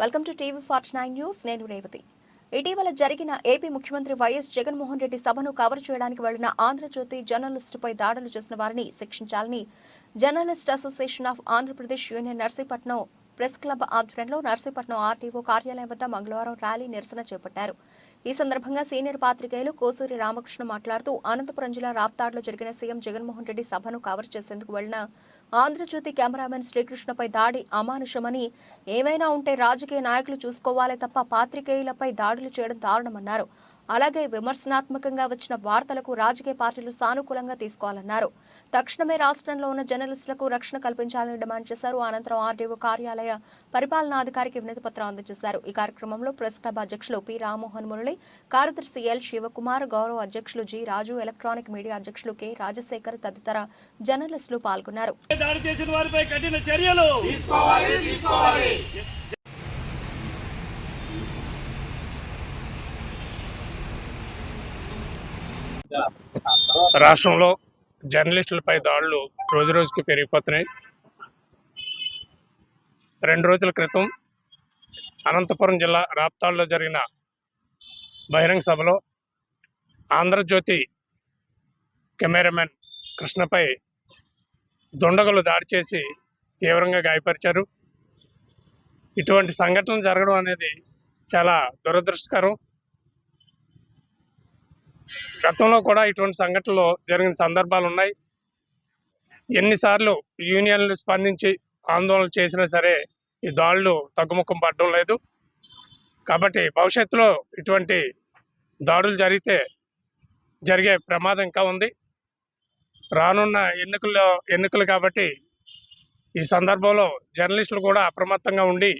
Welcome to TV forty nine news నేను రేవతి. ఇటీవల జరిగిన ఏపీ ముఖ్యమంత్రి వైఎస్ జగన్మోహన్ రెడ్డి సభను కవర్ చేయడానికి వెళ్ళిన ఆంధ్రజ్యోతి జర్నలిస్టుపై దాడులు చేసిన వారిని శిక్షించాలని journalist association of Andhra Pradesh union Narsipatnam press club ఆధ్వర్యంలో నర్సీపట్నం ఆర్టీఓ కార్యాలయం వద్ద మంగళవారం ర్యాలీ నిరసన చేపట్టారు. ఈ సందర్భంగా సీనియర్ పాత్రికేయులు కోసూరి రామకృష్ణ మాట్లాడుతూ అనంతపురం జిల్లా రాప్తాడ్లో జరిగిన సీఎం జగన్మోహన్ రెడ్డి సభను కవర్ చేసేందుకు వెళ్ళిన ఆంధ్రజ్యోతి కెమెరామెన్ శ్రీకృష్ణపై దాడి అమానుషమని ఏమైనా ఉంటే రాజకీయ నాయకులు చూసుకోవాలే తప్ప పాత్రికేయులపై దాడులు చేయడం దారుణమన్నారు. అలాగే విమర్శనాత్మకంగా వచ్చిన వార్తలకు రాజకీయ పార్టీలు సానుకూలంగా తీసుకోవాలన్నారు. తక్షణమే రాష్ట్రంలో ఉన్న జర్నలిస్టులకు రక్షణ కల్పించాలని డిమాండ్ చేశారు. అనంతరం ఆర్డీఓ కార్యాలయ పరిపాలనాధికారికి వినతి పత్రం అందజేశారు. ఈ కార్యక్రమంలో ప్రెస్ క్లబ్ అధ్యక్షులు పి రామ్మోహన్ మురళి కార్యదర్శి ఎల్ శివకుమార్ గౌరవ అధ్యక్షులు జి రాజు ఎలక్ట్రానిక్ మీడియా అధ్యక్షులు కె రాజశేఖర్ తదితర జర్నలిస్టులు పాల్గొన్నారు. దాడి చేసిన వారిపై కఠిన చర్యలు రాష్ట్రంలో జర్నలిస్టులపై దాడులు రోజు రోజుకి పెరిగిపోతున్నాయి. రెండు రోజుల క్రితం అనంతపురం జిల్లా రాప్తాడులో జరిగిన బహిరంగ సభలో ఆంధ్రజ్యోతి కెమెరామెన్ కృష్ణపై దుండగులు దాడి చేసి తీవ్రంగా గాయపరిచారు. ఇటువంటి సంఘటనలు జరగడం అనేది చాలా దురదృష్టకరం. గతంలో కూడా ఇటువంటి సంఘటనలు జరిగిన సందర్భాలు ఉన్నాయి. ఎన్నిసార్లు యూనియన్లు స్పందించి ఆందోళన చేసినా సరే ఈ దాడులు తగ్గుముఖం పడడం లేదు. కాబట్టి భవిష్యత్తులో ఇటువంటి దాడులు జరిగితే జరిగే ప్రమాదం ఇంకా ఉంది. రానున్న ఎన్నికల్లో ఎన్నికలు కాబట్టి ఈ సందర్భంలో జర్నలిస్టులు కూడా అప్రమత్తంగా ఉండి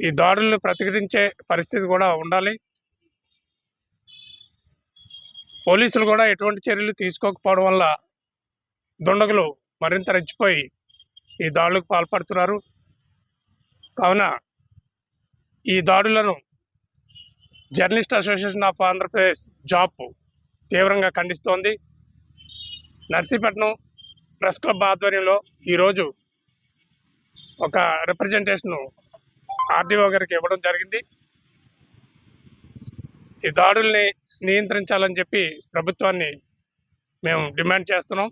ఈ దాడులను ప్రతిఘటించే పరిస్థితి కూడా ఉండాలి. పోలీసులు కూడా ఎటువంటి చర్యలు తీసుకోకపోవడం వల్ల దుండగులు మరింత రెచ్చిపోయి ఈ దాడులకు పాల్పడుతున్నారు. కావున ఈ దాడులను journalist association of Andhra Pradesh JAP తీవ్రంగా ఖండిస్తోంది. నర్సీపట్నం ప్రెస్ క్లబ్ ఆధ్వర్యంలో ఈరోజు ఒక రిప్రజెంటేషను ఆర్డీఓ గారికి ఇవ్వడం జరిగింది. ఈ దాడుల్ని నియంత్రించాలని చెప్పి ప్రభుత్వాన్ని మేము డిమాండ్ చేస్తున్నాం.